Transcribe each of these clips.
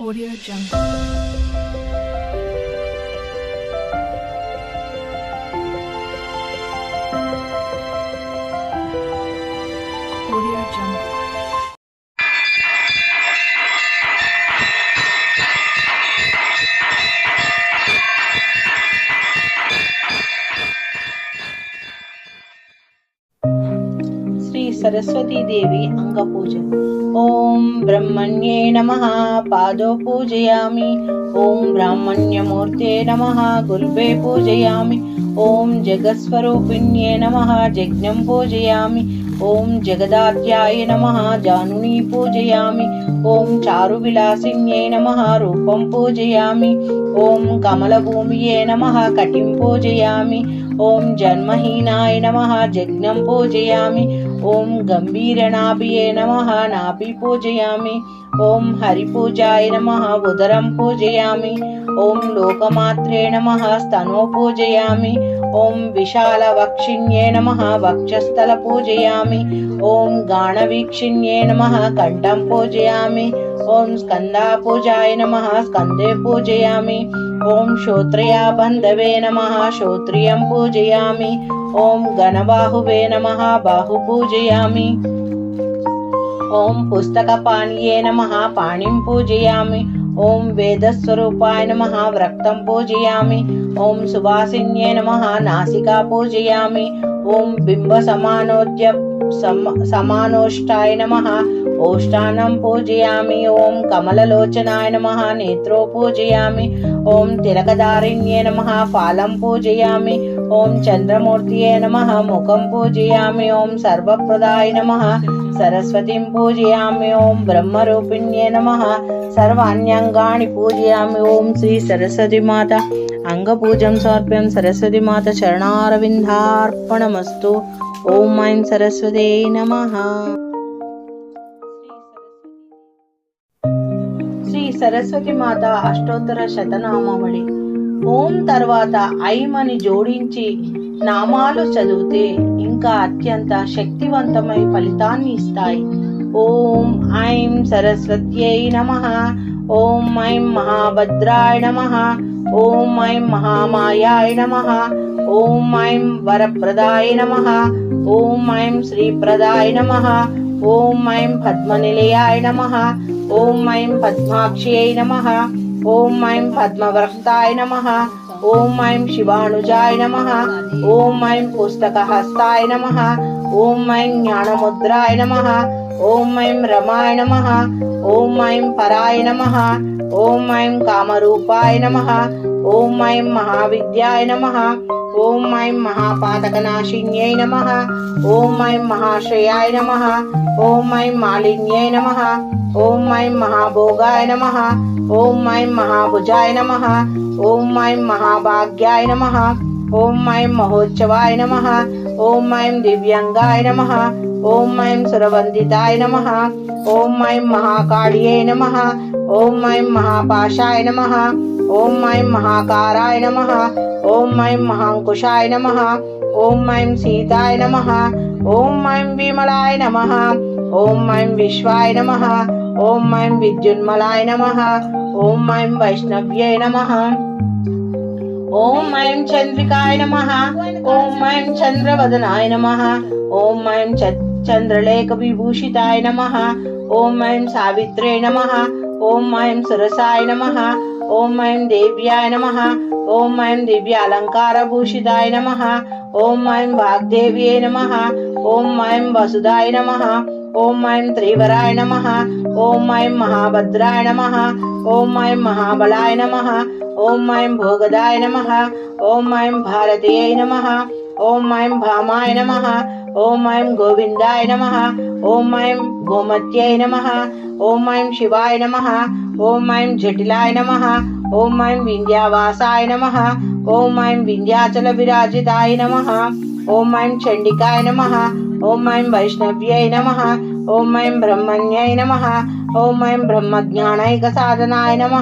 Audio Jungle. Shri Saraswatidevi అంగపూజ. ఓం బ్రహ్మణ్యే నమ పాదో పూజయామి. ఓం బ్రాహ్మణ్యమూర్తే నమ గుల్బే పూజయామి. ఓం జగత్స్వరూపిణ్యే నమ జజ్ఞం పూజయామి. ఓం జగదాధ్యాయ నమ జానుని పూజయామి. ఓం చారువిలాసిన్యే నమ రూపం పూజయామి. ఓం కమలభూమియే నమ కటిం పూజయామి. ఓం జన్మహీనాయ నమ జజ్ఞం పూజయామి ఓం గంభీరనాభియే నమ నాభి పూజయామి ఓం హరిపూజాయ నమ ఉదరం పూజయామి ఓం లోకమాత్రే నమ. స్తనో పూజయామి. ఓం విశాలవక్షిణ్యే నమ. వక్షస్థల పూజయామి. ఓం గాణవీక్షిణ్యే నమ. కంఠం పూజయామి. ఓం స్కందా పూజాయ నమ. స్కందే పూజయామి. ఓం శ్రోత్రయా బంధవే నమ. శ్రోత్రియం పూజయామి. ఓం గణబాహువే నమ. బాహు పూజయామి ఓం పుస్తకపాణియే నమ. పాణిం పూజయామి. ఓం వేదస్వరూపాయ నమ వ్రక్తం పూజయామి. ఓం సువాసిన్యే నమ నాసికా పూజయామి. ఓం బింబ సమానోద్య సమానోష్టాయ నమ ఓష్టానం పూజయామి ఓం కమలలోచనాయ నమ నేత్రో పూజయామి ఓం తిలకదారిణ్యే నమ ఫాలం పూజయామి ఓం చంద్రమూర్తియే నమ ముఖం పూజయామి ఓం సర్వప్రదాయ నమ సరస్వతిం పూజయామి ఓం బ్రహ్మరూపిణ్యే నమ సర్వాణ్యంగాని పూజయామి ఓం శ్రీ సరస్వతి మాత అంగపూజం సమర్ప్యం సరస్వతి మాత చరణారవిందార్పణమస్తు ఓం ఐం సరస్వతి మాత అష్టోత్తర శతనామావళి. ఓం తర్వాత ఐమని జోడించి నామాలు చదివితే ఇంకా అత్యంత శక్తివంతమై ఫలితాన్ని ఇస్తాయి. ఓం ఐం సరస్వత్యై నమ. ఓం ఐం మహాభద్రాయ నమ. ఓం ఐం మహామాయాయ నమ. ఓం ఐం వరప్రదాయ నమ. ఓం ఐం శ్రీప్రదాయ నమ. ఓం ఐం పద్మనిలయాయ నమ ఓం ఐం పద్మాక్ష్యై నమ ఓం ఐం పద్మవ్రక్తాయ నమ ఓం ఐం శివానుజాయ నమ ఓం ఐం పుస్తకహస్తాయ నమ ఓం ఐం జ్ఞానముద్రాయ నమ ఓం ఐం రమాయ నమ ఓం ఐం పరాయ నమ ఓం ఐం కామరూపాయ నమ ఓం ఐం మహావిద్యాయ నమ ఓం ఐం మహాపాతకనాశిన్యై నమ ఓం ఐం మహాశ్రయాయ నమ ఓం ఐం మాలిన్యై నమ ఓం ఐం మహాభోగాయ నమ ఓం ఐం మహాభుజాయ నమ ఓం ఐం మహాభాగ్యాయ నమ ఓం ఐం మహోత్సవాయ నమ ఓం ఐం దివ్యంగాయ నమ ఓం ఐం సురవందితాయ నమ ఓం ఐం మహాకాళియే నమ ఓం ఐం మహాపాషాయ నమ ఓం ఐం మహాకారాయ నమ ఓం ఐం మహాంకుశాయ నమ ఓం ఐం సీతాయ నమ ఓం ఐం విమలాయ నమ ఓం ఐం విశ్వాయ నమ ఓం ఐం విద్యున్మలాయ నమ ఓం ఐం వైష్ణవ్యై నమ ఓం ఐం చంద్రికాయ నమ ఓం ఐం చంద్రవదనాయ నమ ఓం ఐం చ- చంద్రలేఖ విభూషితాయ నమ ఓం ఐం సావిత్రే నమ ఓం ఐం సురసాయ నమ ఓం ఐం దేవ్యాయ నమ ఓం ఐం దివ్య అలంకార భూషితాయ నమ ఓం ఐం వాగ్దేవ్యే నమ ఓం ఐం వసుదాయ నమ ఓం ఐం త్రివరాయ నమ ఓం ఐం మహాభద్రాయ నమ ఓం ఐం మహాబలాయ నమ ఓం ఐం భోగదాయ నమ ఓం ఐం భారతీయై నమ ఓం ఐం భామాయ నమ ఓం ఐం గోవిందాయ నమ ఓం ఐం గోమత్యై నమ ఓం ఐం శివాయ నమ ఓం ఐం జటిలాయ నమ ఓం ఐం వింధ్యావాసాయ నమ ఓం ఐం వింధ్యాచల విరాజితాయ నమ ఓం ఐం చండికాయ నమ ఓం ఐం వైష్ణవ్యై నమ ఓం ఐం బ్రహ్మణ్యై నమ ఓం ఐం బ్రహ్మజ్ఞానైక సాధనాయ నమ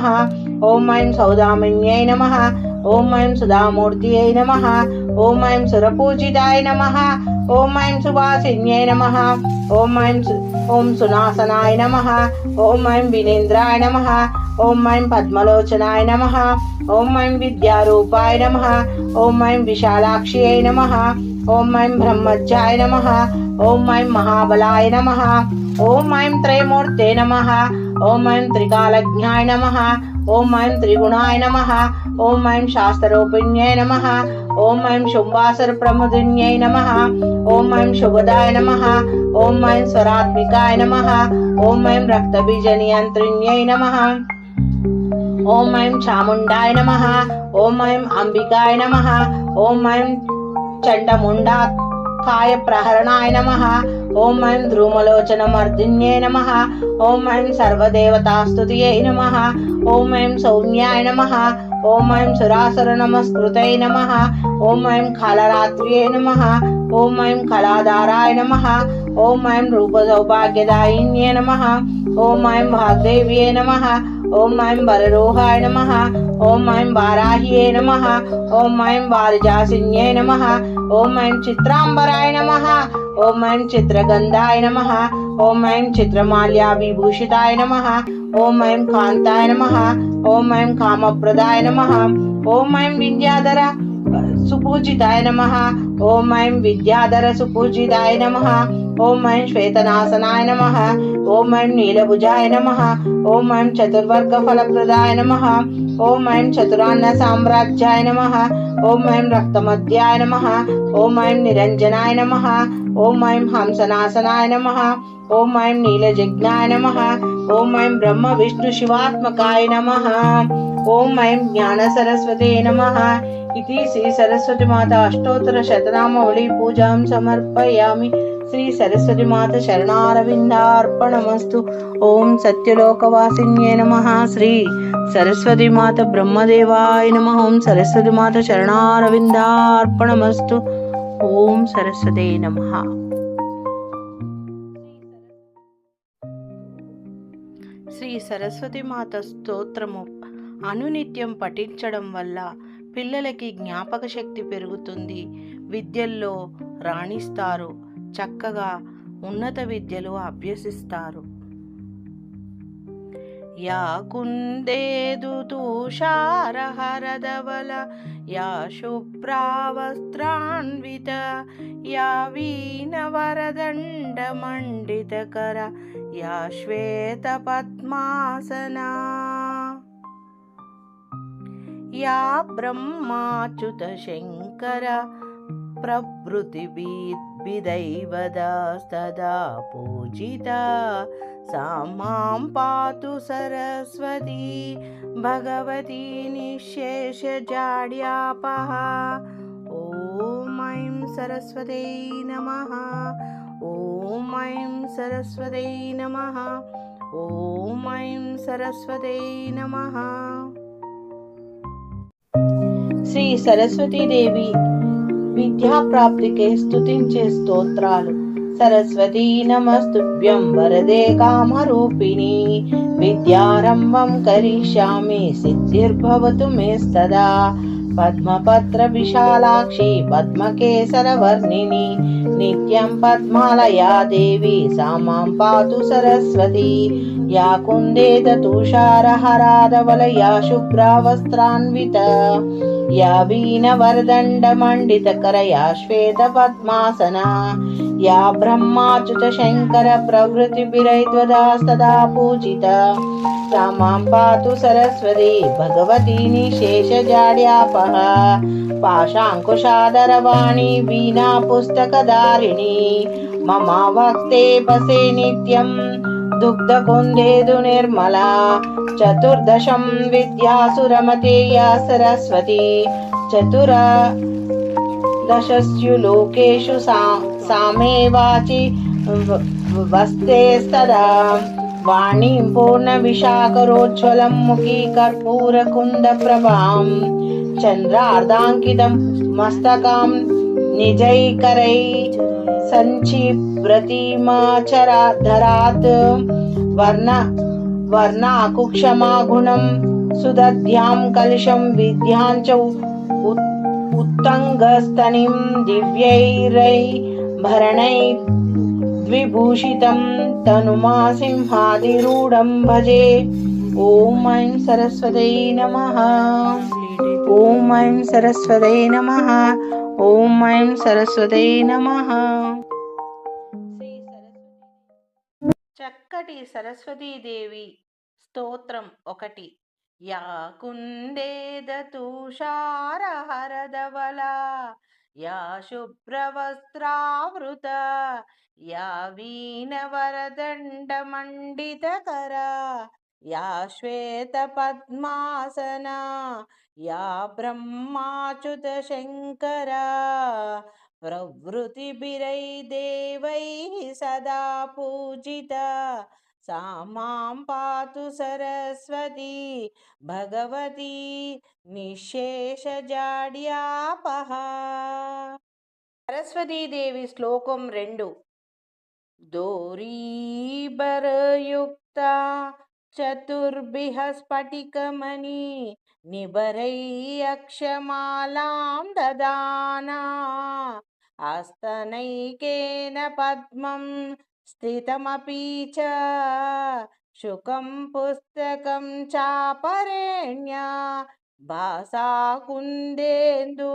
ఓం ఐం సౌదామిన్యై నమ ఓం ఐం సుధామూర్తియై నమ ఓం ఐం సురపూజితాయ నమ ఓం ఐం సువాసిన్యై నమ ఓం ఐం సు- ఓం సునాసనాయ నమ ఓం ఐం వినేంద్రాయ నమ ఓం ఐం పద్మలోచనాయ నమ ఓం ఐం విద్యారూపాయ నమ ఓం ఐం విశాలాక్ష్యై నమ ఓం ఐం బ్రహ్మజ్యాయ నమ ఓం ఐం మహాబలాయ నమ ఓం ఐం త్రయమూర్తే నమ ఓం ఐం త్రికాలజ్ఞాయ నమ ఓం ఐం త్రిగుణాయ నమ ఓం ఐం శాస్త్రరూపిణ్యై నమ ఓం ఐం శుంభాసర ప్రముదిన్యై నమ ఓం ఐం శుభదాయ నమ ఓం ఐం స్వరాత్మికాయ నమ ఓం ఐం రక్తబీజ నియంత్రిణ్యై నమ ఓం ఐం చాముండాయ నమ ఓం ప్రహరణాయ నమ. ఓం ఐం ధ్రుమలోచన మర్దిన్యై నమ. ఓం ఐం సర్వదేవతాస్తుతియై నమ. ఓం ఐం సౌమ్యాయ నమ. ఓం ఐం సురాసుర నమస్కృతై నమ. ఓం ఐం కాళరాత్ర్యై నమ. ఓం ఐం కళాధారాయ నమ. ఓం ఐం రూపసౌభాగ్యదాయిన్యే నమ. ఓం ఐం భాగ్దేవ్యే నమ. ఓం ఐం వరరోహాయ నమ. ఓం ఐం వారాహ్యే నమ. ఓం ఐం వారిజాసిన్యే నమ. ఓం ఐం చిత్రాంబరాయ నమ. ఓం ఐం చిత్రగంధాయ నమ. ఓం ఐం చిత్రమాల్యాభిభూషితాయ నమ. ఓం ఐం కాంతాయ నమ. ఓం ఐం కామప్రదాయ నమ. ఓం ఐం విద్యాధర సుపూజితాయ నమ ఓం ఐం విద్యాధర సుపూజితాయ నమ ఓం ఐం శ్వేతనాసనాయ నమ ఓం ఐం నీలభుజాయ నమ ఓం ఐం చతుర్వర్గ ఫలప్రదాయ నమ ఓం ఐం చతురాన్న సామ్రాజ్యాయ నమ ఓం ఐం రక్తమధ్యాయ నమ ఓం ఐం నిరంజనాయ నమ ఓం ఐం హంసనాసనాయ నమ ఓం ఐం నీలజజ్ఞాయ నమ ఓం ఐం బ్రహ్మ విష్ణు శివాత్మకాయ నమ. ఓం ఐం జ్ఞాన సరస్వతే నమ. ఇది శ్రీ సరస్వతి మాత అష్టోత్తర శతనామౌళి పూజాం సమర్పయామి. శ్రీ సరస్వతి మాత శరణారవిందార్పణమస్తు. ఓం సత్యలోకవాసిన్యే నమ. శ్రీ సరస్వతి మాత బ్రహ్మదేవాయ నమ. ఓం సరస్వతి మాత శరణారవిందార్పణమస్తు. ఓం సరస్వతే నమ. శ్రీ సరస్వతి మాత స్తోత్రము. అనునిత్యం పఠించడం వల్ల పిల్లలకి జ్ఞాపక శక్తి పెరుగుతుంది. విద్యల్లో రాణిస్తారు. చక్కగా ఉన్నత విద్యలు అభ్యసిస్తారు. या कुन्दे तुषारहरदवल या शुभ्रावस्त्रान्वित या वीनवरदण्डमण्डितकरा या श्वेतपद्मासना। या ब्रह्माच्युतशङ्कर प्रभृतिविद्भिदैव पूजिता। सा मां पातु सरस्वती भगवती निःशेषजाड्यापः ॐ ऐं सरस्वती नमः ॐ ऐं सरस्वती नमः ॐ ऐं सरस्वती नमः శ్రీ సరస్వతీదేవి విద్యా ప్రాప్తికే స్తుతించే స్తోత్రాలు సరస్వతీ నమస్తుభ్యం వరదే కామరూపిణి. విద్యారంభం కరిష్యామి సిద్ధిర్భవతు మే సదా పద్మపత్ర విశాలాక్షి పద్మకేసర వర్ణిని నిత్యం పద్మాలయా దేవి సామాం పాతు సరస్వతి. యా కుందేత తుషారహరాధవలయా శుభ్రావస్త్రాన్విత యా या ब्रह्माच्युतशङ्करप्रभृतिभिरैद्वदा सदा पूजिता सा मां पातु सरस्वती भगवती निशेषजाड्यापः पाशाङ्कुशादरवाणी वीणापुस्तकधारिणी मम वक्ते पसे नित्यं दुग्धकुन्देदु निर्मला चतुर्दशं विद्यासु सरस्वती चतुरा दशस्यु लोकेषु सा సామే వాచి వస్తేస్తదా వాణీం పూర్ణ విశాఖరోజ్వలం ముఖీ కర్పూరకుండ ప్రభాం చంద్రార్ధాంకితం మస్తకాం నిజైకరై సంక్షిప్రతిమాచరాధరాత్ వర్ణ వర్ణాకుక్షమాగుణం సుదధ్యాం కలుషం విద్యాం చ ఉత్తంగస్తనిం దివ్యైరై भरणै द्विभूषितं तनुमा सिंहादिरूढं भजे ఓం ఐం సరస్వతై నమ ఓం ఐం సరస్వతై నమ ఓం ఐం సరస్వతై నమ చక్కటి సరస్వతీదేవి స్తోత్రం ఒకటి యా కుందేద తుషారహరదవల యా శుభ్రవస్త్రావృత యా వీణవరదండమండితకర యా శ్వేతపద్మాసన యా బ్రహ్మాచ్యుత శంకర ప్రవృతిభిరై దేవైः సదా పూజిత. सा मां पातु सरस्वती भगवती నిశేషజాడ్యాపహ సరస్వతీదేవి శ్లోకం రెండు దోరీబరయుక్త చతుర్భిః స్ఫటికమణి నిబరై అక్షమాలాం దదానా హస్తనైకేన పద్మం స్థితమపి చ శుకం పుస్తకం చాపరేణ్యా భాసా కుందేందు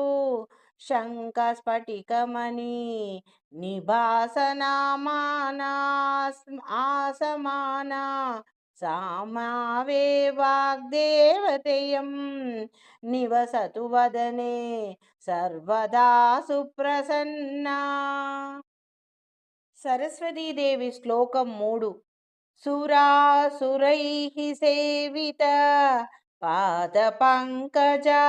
శంఖస్ఫటికమణి నిభాసనామానాస్ సామావే వాగ్దేవతయం నివసతు వదనే సర్వదా సుప్రసన్నా సరస్వతీదేవి శ్లోకం మూడు. సురాసురై సేవిత పాద పంకజా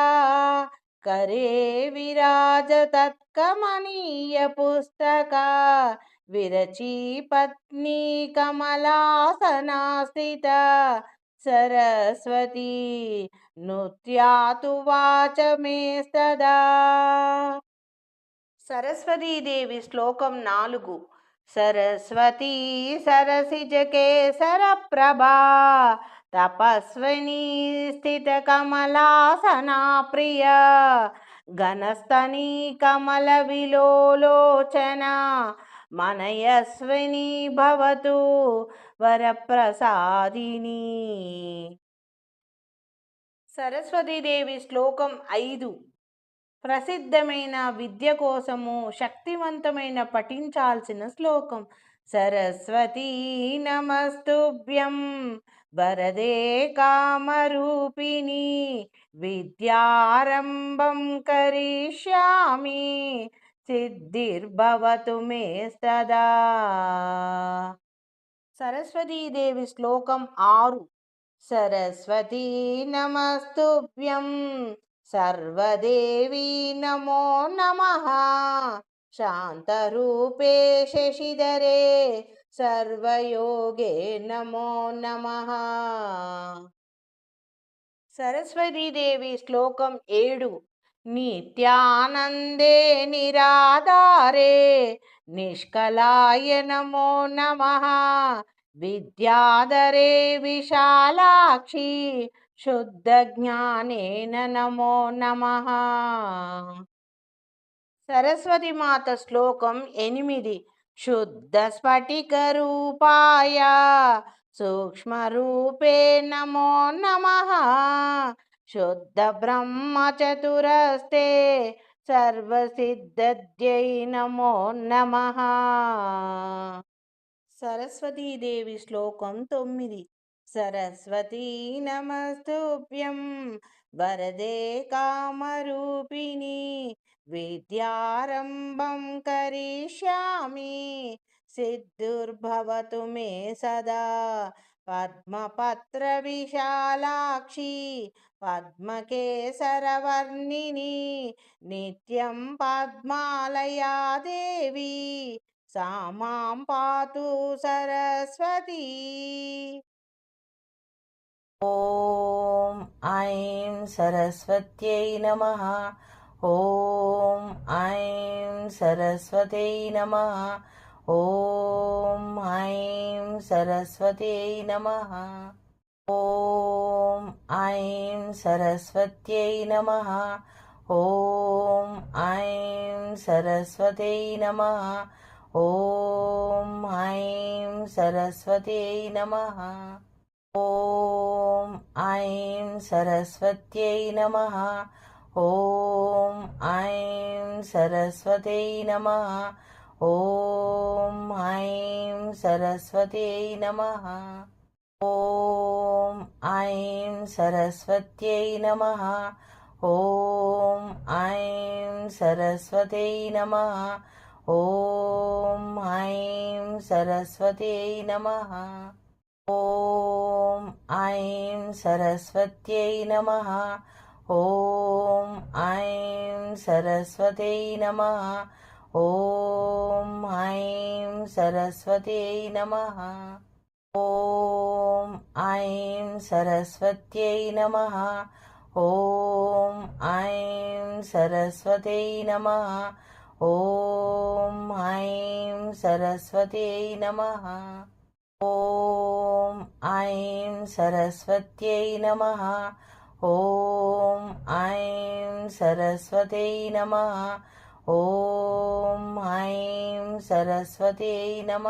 కరే విరాజ తత్కమనీయ పుస్తక విరచీ పత్ని కమలాసనాస్థిత సరస్వతీ నృత్యాతు వాచమేస్తదా సరస్వతీదేవి శ్లోకం నాలుగు. సరస్వతీ సరసిజకేసర ప్రభా తపస్విని స్థిత కమలాసనా ప్రియ ఘనస్తని కమల విలోలోచన మనయస్విని భవతు వరప్రసాదిని. సరస్వతీదేవి శ్లోకం ఐదు. ప్రసిద్ధమైన విద్య కోసము శక్తివంతమైన పఠించాల్సిన శ్లోకం. సరస్వతీ నమస్తుభ్యం వరదే కామరూపిణి విద్యారంభం కరిష్యామి సిద్ధిర్భవతు మే సదా. సరస్వతీదేవి శ్లోకం ఆరు. సరస్వతీ నమస్తుభ్యం సర్వదేవీ నమో నమ. శాంతరూపే శశిధరే సర్వయోగే నమో నమ. సరస్వతీదేవి శ్లోకం ఏడు. నిత్యానందే నిరాధారే నిష్కలాయ నమో నమ. విద్యాధరే విశాలాక్షి శుద్ధ జ్ఞానేన నమో నమ. సరస్వతి మాత శ్లోకం ఎనిమిది. శుద్ధ స్ఫటిక రూపాయ సూక్ష్మ రూపే నమో నమ. శుద్ధ బ్రహ్మ చతురస్తే సర్వసిద్ధద్యై నమో నమ. సరస్వతీదేవి శ్లోకం తొమ్మిది. सरस्वती नमस्तुभ्यं वरदे कामरूपिणी विद्यारम्भं करिष्यामि सिद्धिर्भवतु मे सदा पद्मपत्रविशालाक्षी पद्मकेसरवर्णिनी नित्यं पद्मालया देवी सा मां पातु सरस्वती ॐ ऐं सरस्वत्यै नमः। ॐ ऐं सरस्वत्यै नमः। ॐ ऐं सरस्वत्यै नमः। ॐ ऐं सरस्वत्यै नमः। ॐ ऐं सरस्वत्यै नमः। ॐ ऐं सरस्वत्यै नमः ॐ ऐं सरस्वत्यै नमः। ॐ ऐं सरस्वत्यै नमः। ॐ ऐं सरस्वत्यै नमः। ॐ ऐं सरस्वत्यै नमः। ॐ ऐं सरस्वत्यै नमः। ॐ ऐं सरस्वत्यै नमः ఓం ఐం సరస్వత్యై నమ. ఓం ఐం సరస్వతై నమ. ఓం ఐం సరస్వత్యై నమ. ఓం ఐం సరస్వత్యై నమ. ఓం ఐం సరస్వతై నమ. ఓం ఐం సరస్వత్యై నమ. ఓం ఐం సరస్వత్యై నమ. ఓం ఐం సరస్వతై నమ. ఓం ఐం సరస్వతై నమ.